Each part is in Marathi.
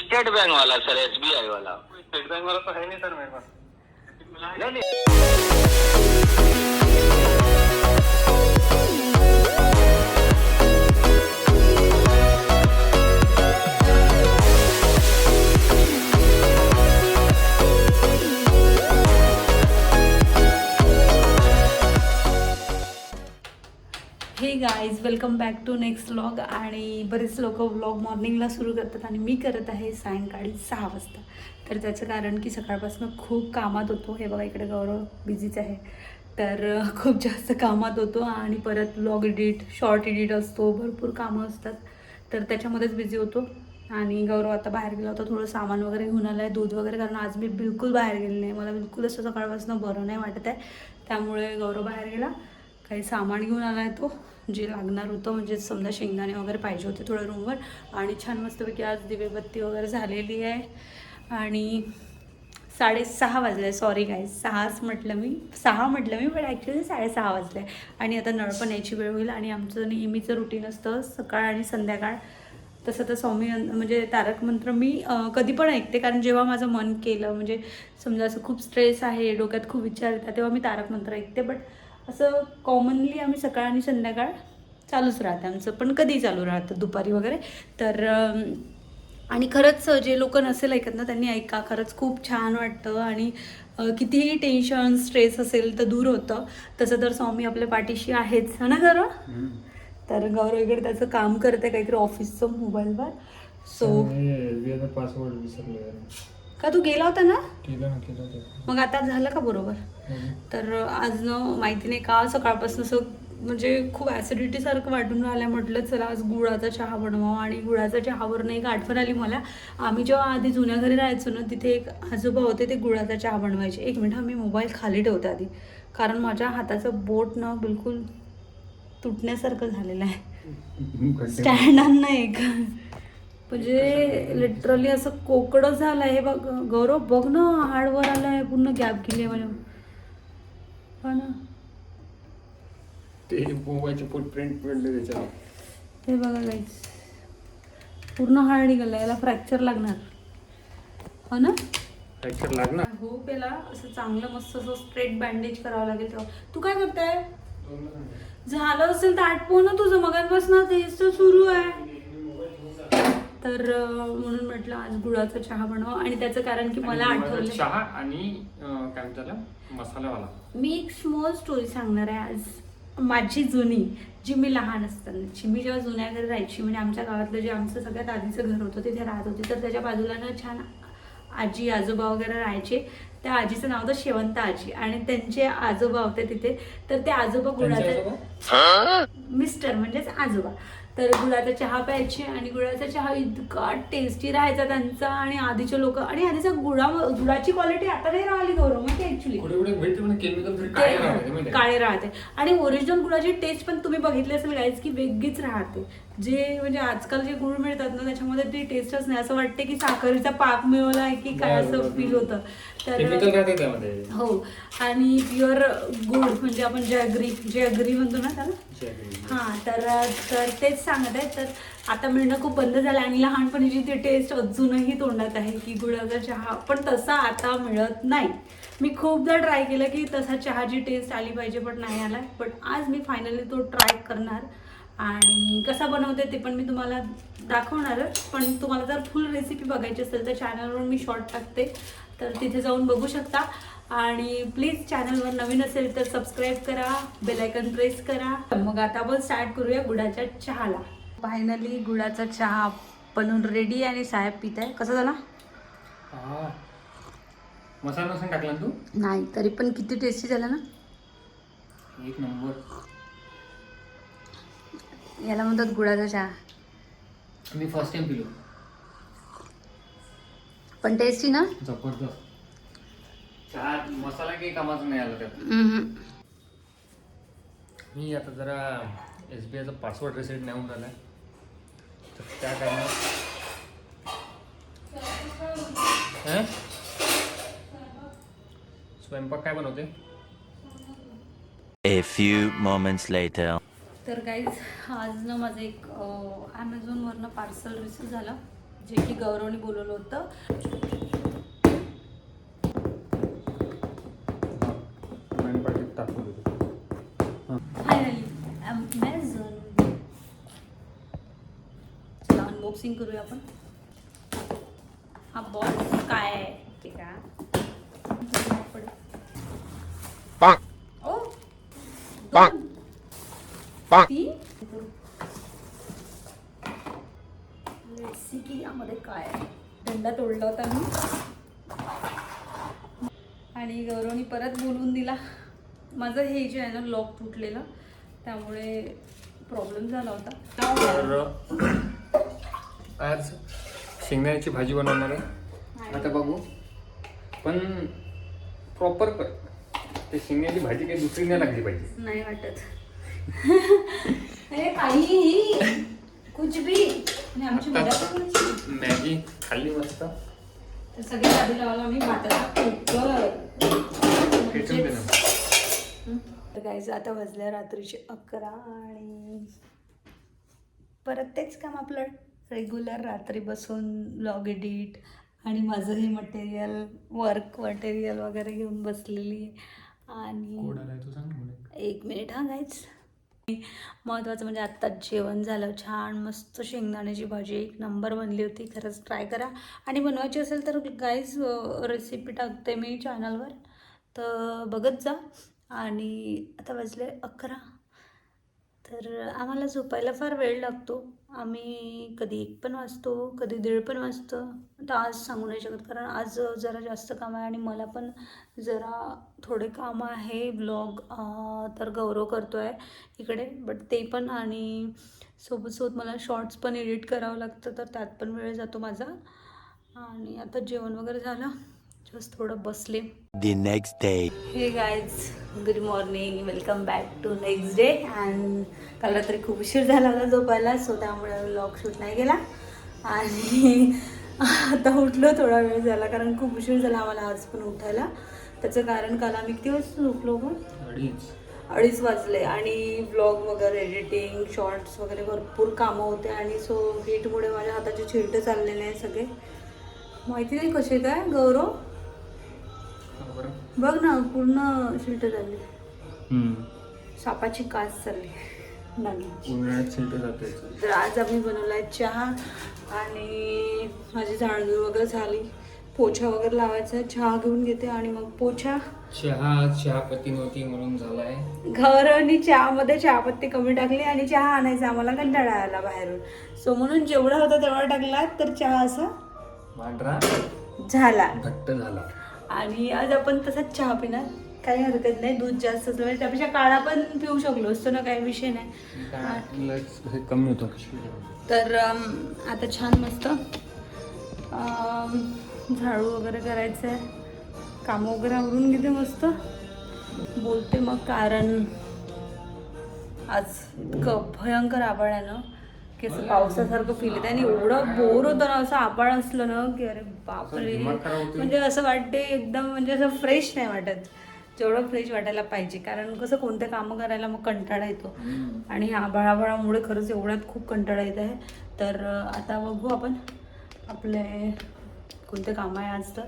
स्टेट बैंक वाला सर एस बी आई वाला. स्टेट बैंक वाला तो है नहीं सर मेरे पास नहीं नहीं. Hey guys welcome back to next vlog आणि बरेच लोक व्लॉग मॉर्निंगला सुरू करतात आणि मी करत आहे सायंकाळी सहा वाजता. तर त्याचं कारण की सकाळपासून खूप कामात होतो. हे बघा इकडे गौरव बिझीच आहे. तर खूप जास्त कामात होतो आणि परत व्लॉग एडिट शॉर्ट एडिट असतो. भरपूर कामं असतात. तर त्याच्यामध्येच बिझी होतो. आणि गौरव आता बाहेर गेला होता. थोडं सामान वगैरे घेऊन आलं आहे दूध वगैरे कारण आज मी बिलकुल बाहेर गेले नाही. मला बिलकुल असं सकाळपासून बरं नाही वाटत आहे त्यामुळे गौरव बाहेर गेला. काही सामान घेऊन आला आहे तो जे लागणार होतं म्हणजे समजा शेंगदाणे वगैरे पाहिजे होते थोडं रूमवर आणि छान मस्तपैकी आज दिवेबत्ती वगैरे झालेली आहे. आणि साडेसहा वाजले सॉरी काय सहाच म्हटलं मी सहा म्हटलं मी पण ॲक्च्युली साडेसहा वाजले. आणि आता नळ पण यायची वेळ होईल आणि आमचं नेहमीचं रुटीन असतं सकाळ आणि संध्याकाळ. तसं तर स्वामी म्हणजे तारक मंत्र मी कधी पण ऐकते कारण जेव्हा माझं मन केलं म्हणजे समजा असं खूप स्ट्रेस आहे डोक्यात खूप विचार येतात तेव्हा मी तारक मंत्र ऐकते. बट असं कॉमनली आम्ही सकाळ आणि संध्याकाळ चालूच राहते आमचं पण कधी चालू राहतं? दुपारी वगैरे? तर आणि खरंच जे लोक नसेल ऐकत ना त्यांनी ऐका. खरंच खूप छान वाटतं आणि कितीही टेन्शन स्ट्रेस असेल तर दूर होतं. तसं तर स्वामी आपल्या पाठीशी आहेच. है ना गौरव? तर गौरव इकडे त्याचं काम करते काहीतरी ऑफिसचं मोबाईलवर. सो पासवर्ड विसरलो का तू गेला होता ना? केलं ना केलं ते मग आता झालं का बरोबर? तर आज न माहिती नाही का सकाळपासून असं म्हणजे खूप ॲसिडिटी सारखं वाटून राहिलं म्हटलं चला आज गुळाचा चहा बनवावा. आणि गुळाचा चहावरनं एक आठवण आली मला. आम्ही जेव्हा आधी जुन्या घरी राहायचो ना तिथे एक आजोबा होते ते गुळाचा चहा बनवायचे. एक मिनिट हा मी मोबाईल खाली ठेवते आधी. कारण माझ्या हाताचं बोट ना बिलकुल तुटण्यासारखं झालेलं आहे. स्टँड आण ना एक. म्हणजे लिटरली असं कोकडं झालं आहे बघ गौरव बघ ना हाडवर आलं आहे पूर्ण गॅप गेली म्हणजे हा ना. ते मोबाईलचे फुटप्रिंट पडले त्याच्यावर. हे बघा गाईस पूर्ण हाड निघाला याला फ्रॅक्चर लागणार. हो ना? फ्रॅक्चर लागणार. हो पेला असं चांगलं मस्त असं स्ट्रेट बँडेज करावं लागेल तेव्हा. तू काय करताय? झालं असेल तर आटपव ना तुझं मगांपासून तेच तर सुरू आहे तर म्हणून म्हटलं आज गुळाचा चहा बनवा आणि त्याचं कारण की मला आठवलं. चहा आणि काय म्हणतात त्याला? मसालावाला मी एक स्मॉल स्टोरी सांगणार आहे आज. माझी जुनी जी मी लहान असतानाची. मी जेव्हा जुन्या घरी राहायची म्हणजे आमच्या गावातलं जे आमचं सगळ्यात आधीचं घर होतं तिथे राहत होती. तर त्याच्या बाजूला ना छान आजी आजोबा वगैरे राहायचे. त्या आजीचं नाव होतं शेवंत आजी आणि त्यांचे आजोबा होते तिथे. तर ते आजोबा गुळाचा मिस्टर म्हणजेच आजोबा. तर गुळाचा चहा प्यायचे आणि गुळाचा चहा इतका टेस्टी राहायचा त्यांचा आणि आधीचे लोक आणि आधीचा गुळा गुळाची क्वालिटी आता नाही राहिली गौरव माहिती ऍक्च्युली? काळे राहते आणि ओरिजिनल गुळाची टेस्ट पण तुम्ही बघितली असेल गाईज की वेगळीच राहते. जे म्हणजे आजकाल जे गुळ मिळतात ना त्याच्यामध्ये ती टेस्टच नाही. असं वाटते की साखरेचा पाक मिळवला आहे की काय असं. फील होतं. त्यामध्ये. हो. आणि प्युअर गुळ म्हणजे आपण जे अग्री जे अग्री म्हणतो ना त्याला? हां तर तर तेच सांगत आहे तर आता मिळणं खूप बंद झालं आणि लहानपणीची ती टेस्ट अजूनही तोंडात आहे की गुळाचा चहा पण तसा आता मिळत नाही. मी खूपदा ट्राय केलं की तसा चहाची टेस्ट आली पाहिजे पण नाही आला बट आज मी फायनली तो ट्राय करणार. आणि कसा बनवते ते पण मी तुम्हाला दाखवणारच पण तुम्हाला जर फुल रेसिपी बघायची असेल तर चॅनलवर मी शॉर्ट टाकते. तर तिथे जाऊन बघू शकता. आणि प्लीज चॅनलवर नवीन असेल तर सबस्क्राईब करा बेलायकन प्रेस करा. मग आता आपण स्टार्ट करूया गुळाच्या चहाला. फायनली गुळाचा चहा बनवून रेडी आणि साहेब पित आहे. कसा झाला? हा. मसाला नसून टाकला तू? नाही तरी पण किती टेस्टी झाला ना? एक नंबर. याला म्हणतात गुळाचा चहा. मी फर्स्ट टाइम पिलो. पण टेस्टी ना? जबरदस्त. चहा मसाला काही कामाचा नाही आला त्यात. मी आता जरा एस बी आयचा पासवर्ड रिसेट नाही होऊन राहिला. तर त्या कारणात हं? स्वयंपाक काय बनवते? A few moments later. तर गाईज आज ना माझं एक ॲमेझॉनवरनं पार्सल रिसीव झालं जे की गौरवने बोलवलं होतं. फायनली ॲमेझॉन चला अनबॉक्सिंग करूया आपण. हा बॉक्स काय आहे? की यामध्ये काय दंडा तोडला होता मी. आणि गौरवनी परत बोलवून दिला. माझं हे जे आहे ना लॉक तुटलेलं त्यामुळे प्रॉब्लेम झाला होता. आज शेंगदाण्याची भाजी बनवणार आहे. आता बघू. पण प्रॉपर कर. ते शेंगण्याची भाजी काही दुसरी नाही लागली पाहिजे. नाही वाटत. अरे काहीही कुछ भी. आणि आमची मजा पण करायची. मॅगी खाल्ली मस्त. तर सगळ्यात आधी लावला आम्ही. भाताचा कुकर. खेचून दे ना. तर गाईज आता वाजल्या रात्रीचे अकरा आणि परत तेच काम आपलं. रेग्युलर रात्री बसून ब्लॉग एडिट आणि माझं हे मटेरियल वर्क मटेरियल वगैरे घेऊन बसलेली आहे. आणि कोणाला तू सांग मला. एक मिनिट हा गाईज महत्त्वाचं म्हणजे आत्ताच जेवण झालं छान मस्त शेंगदाण्याची भाजी एक नंबर बनली होती खरंच ट्राय करा. आणि बनवायची असेल तर गाईज रेसिपी टाकते मी चॅनलवर तर बघत जा. आणि आता वाजले अकरा. तर आम्हाला झोपायला फार वेळ लागतो. आम्ही कधी एक पण वाजतो कधी दीड पण वाजतं. तर आज सांगू नाही शकत. कारण आज जरा जास्त काम आहे आणि मला पण जरा थोडे कामं आहे ब्लॉग तर गौरव करतो आहे इकडे. बट ते पण आणि सोबत सोबत मला शॉर्ट्स पण एडिट करावं लागतं तर त्यात पण वेळ जातो माझा. आणि आता जेवण वगैरे झालं. जस्ट थोडं बसले. Next day. Hey guys good morning welcome back to next day and काल रात्री खूप उशीर झाला होता झोपायला सो त्यामुळे व्लॉग शूट नाही गेला आणि आता उठलो थोडा वेळ झाला कारण खूप उशीर झाला आम्हाला आज पण उठायला. त्याचं कारण काल आम्ही किती वाजता झोपलो गं? अडीच. वाजले आणि ब्लॉग वगैरे एडिटिंग शॉर्ट्स वगैरे भरपूर कामं होते आणि सो हीटमुळे माझ्या हाताचे छिलटे चाललेले आहे सगळे. माहिती नाही कसे काय गौरव? बघ ना पूर्ण शिल्ट झाली. हम्म. सापाची कास चालली. उन्हाळ्यात शिंपे जाते तर आज आम्ही बनवलाय चहा आणि माझी झाडझूड वगैरे झाली. पोछा वगैरे लावायचा. चहा घेऊन घेते आणि मग पोछा. चहा चहापत्ती नव्हती म्हणून झालाय. घर आणि चहामध्ये चहापत्ती कमी टाकली आणि चहा आणायचा आम्हाला कंटाळा आला बाहेरून. सो म्हणून जेवढा होता तेवढा टाकला तर चहा असा पांढरा झाला. घट्ट झाला. आणि आज आपण तसाच चहा पिणार. काही हरकत नाही दूध जास्त असलं म्हणजे त्यापेक्षा काळा पण पिऊ शकलो असतो ना काही विषय नाही. कमी होतं. तर आता छान मस्त झाडू वगैरे करायचं आहे कामं वगैरे आवरून घेते मस्त. बोलते मग कारण आज इतकं भयंकर आभाळ आहे ना की असं पावसासारखं फील येतं आणि एवढं बोर होतं ना असं आभाळ असलं ना की अरे बापरे. म्हणजे असं वाटते एकदम म्हणजे असं फ्रेश नाही वाटत. जेवढं फ्रेश वाटायला पाहिजे. कारण कसं कोणते कामं करायला मग कंटाळा येतो. आणि ह्या आभाळाभाळामुळे खरंच एवढ्यात खूप कंटाळा येत आहे. तर आता बघू आपण आपले कोणते कामं आहे आज तर.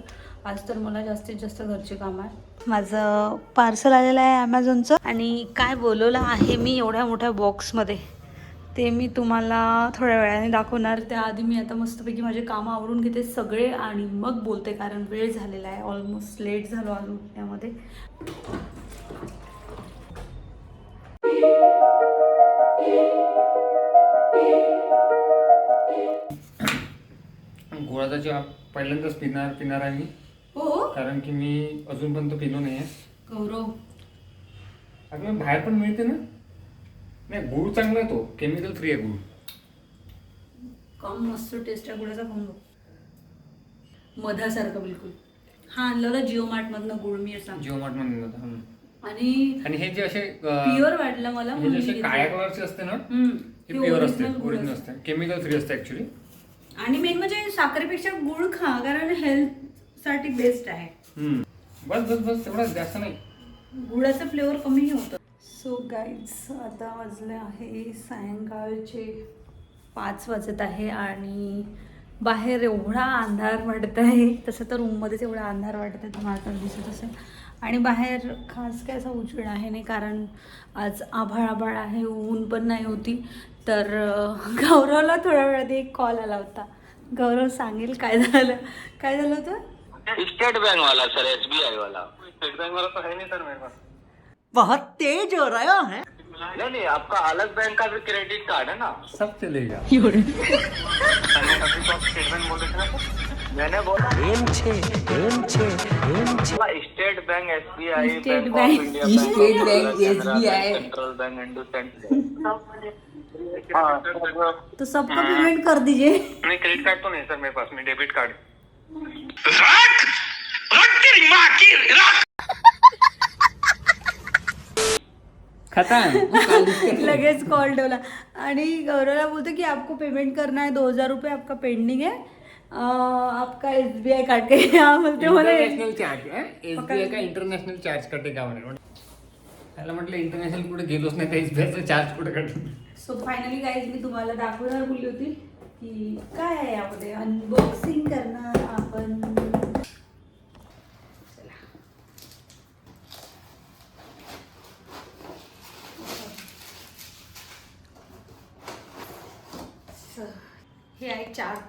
आज तर मला जास्तीत जास्त घरचे काम आहे. माझं पार्सल आलेलं आहे ॲमेझॉनचं आणि काय बोलवलं आहे मी एवढ्या मोठ्या बॉक्समध्ये ते मी तुम्हाला थोड्या वेळाने दाखवणार. त्याआधी मी आता मस्तपैकी माझे कामं आवरून घेते सगळे आणि मग बोलते कारण वेळ झालेला आहे. ऑलमोस्ट लेट झालो आज उठण्यामध्ये गोळाचा चहा पहिल्यांदाच पिणार पिणार आहे मी. हो कारण की मी अजूनपर्यंत पिलो नाही आहे गौरव. अगं बाहेर पण मिळते ना? नाही गुळ चांगला तो. केमिकल फ्री आहे गुळ. कम मस्त टेस्ट आहे गुळाचा बघ मधासारखं बिलकुल. हा आणलं होतं जिओ मार्ट मधनं गुळ मी असा. जिओ मार्ट मिळतं, हम्म. आणि आणि हे जे असे अं, प्युअर वाटलं मला हे म्हणून जे मी असे घेतलं. काळ्या कलरचे असते ना हम्म. प्युअर असते original गुळ ओरिजिनल असतं. असते. केमिकल फ्री असते ऍक्च्युली आणि मेन म्हणजे साखरेपेक्षा गुळ खा कारण हेल्थसाठी बेस्ट आहे. बस बस बस तेवढा जास्त नाही. गुळाचं फ्लेवर कमी होतं. सो गाईज आता वाजले आहे सायंकाळचे पाच वाजत आहे आणि बाहेर एवढा अंधार वाटत आहे तसं तर रूममध्येच एवढा अंधार वाटत आहे तुम्हाला तर दिसत असेल. आणि बाहेर खास काय असा उजेड आहे नाही कारण आज आभाळ आभाळ आहे ऊन पण नाही होती. तर गौरवला थोड्या वेळात एक कॉल आला होता. गौरव सांगेल काय झालं? काय झालं होतं? स्टेट बैंक वाला सर एस बी आई वाला. स्टेट बैंक वाला तो है नहीं सर पास बहुत तेज हो रहा है। नहीं नहीं आपका अलग बैंक का भी क्रेडिट कार्ड है ना। सब चलेगा। स्टेट बैंक बोल रहे थे ना मैंने बोला state bank S B I State bank. Of India State Bank, SBI. Central bank Hindustan हाँ तो सबको पेमेंट कर दीजिए। नहीं क्रेडिट कार्ड तो नहीं सर मेरे पास में डेबिट कार्ड खत्म. लगेच कॉल ठेवला. आणि गौरवला बोलतो की आपको पेमेंट करना है दो हजार रुपये आपका पेंडिंग है. आपका एस बी आय कार्ड के यहाँ बोलते मला इंटरनॅशनल चार्ज का इंटरनॅशनल चार्ज कटे का म्हणे? त्याला म्हटलं इंटरनॅशनल कुठे गेलोच नाही तर एसबीआयचा चार्ज कुठे कट सो फायनली गाईज मी तुम्हाला दाखवणार बोलली होती की काय आहे यामध्ये अनबॉक्सिंग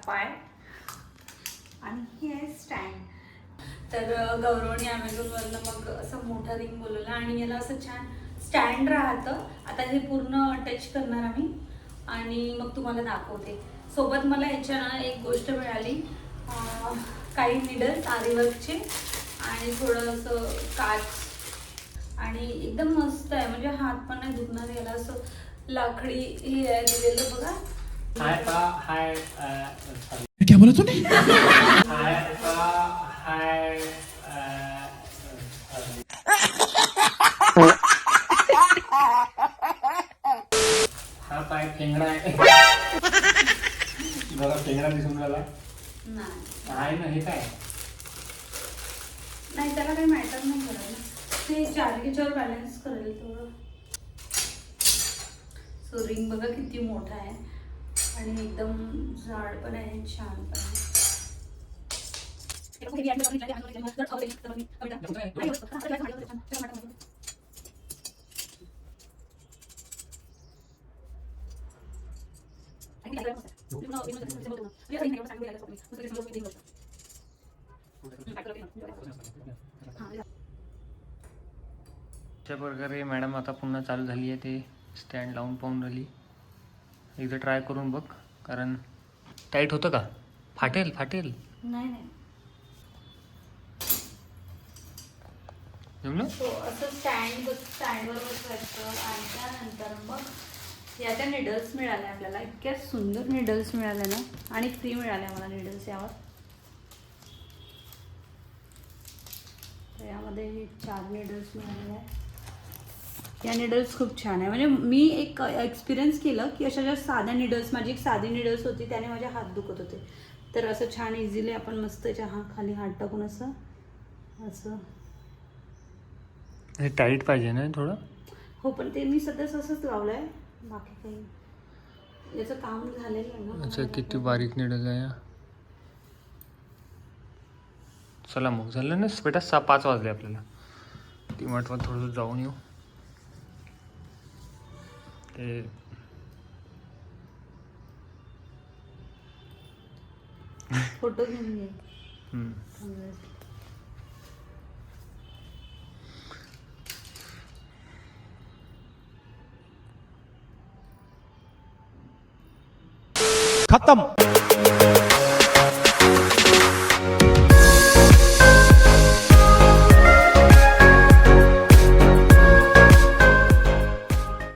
पाय. आणि हे आहे स्टँड. तर गौरवने ॲमेझॉनवरनं मग असं मोठा रिंग बोलवला आणि याला असं छान स्टँड राहतं. आता हे पूर्ण टच करणार आम्ही. आणि मग तुम्हाला दाखवते. सोबत मला याच्या एक गोष्ट मिळाली. काही निडल्स आरीवर्कचे आणि थोडंसं काच. आणि एकदम मस्त आहे. म्हणजे हात पण नाही दुखणार. याला असं लाकडी हे आहे दिलेलं बघा. क्या बोला तूने हाय का हाय हा पाय फेंगडा आहे जरा फेंगडा दिसून राहिला नाही आहे ना हे काय नाही त्याला काही मॅटर नाही करायला ते चार्गेच्यावर बॅलन्स करेल थोडं सो रिंग बघा किती मोठा आहे आणि एकदम जाड पण आहे छान पण आहे. अशा प्रकारे मॅडम आता पुन्हा चालू झाली आहे ते स्टँड लावून पाहून राहिली. एकदा ट्राय करून बघ कारण टाईट होतं का? फाटेल फाटेल. नाही नाही. जमलं? सो असं स्टँड स्टँडवर बसवायचं आणि त्यानंतर मग या त्या निडल्स मिळाल्या आपल्याला. इतक्या सुंदर निडल्स मिळाल्या ना. आणि फ्री मिळाल्या मला निडल्स यावर. तर यामध्ये हे चार निडल्स मिळाले आहे या निडल्स खूप छान आहे. म्हणजे मी एक एक्सपिरियन्स केलं की अशा ज्या साध्या निडल्स माझी एक साधी निडल्स होती त्याने माझे हात दुखत होते. तर असं छान इझिली आपण मस्त याच्या हा खाली हात टाकून असं असं. हे टाईट पाहिजे ना थोडं? हो पण ते मी सध्या असंच लावलं आहे बाकी काही याचं काम झालेलं आहे ना. अच्छा किती बारीक निडल आहे. चला मग झालं ना? बेटा सहा पाच वाजले आपल्याला. ती वाटवा थोडंसं जाऊन येऊ. ते फोटो घेऊन घे. खत्म.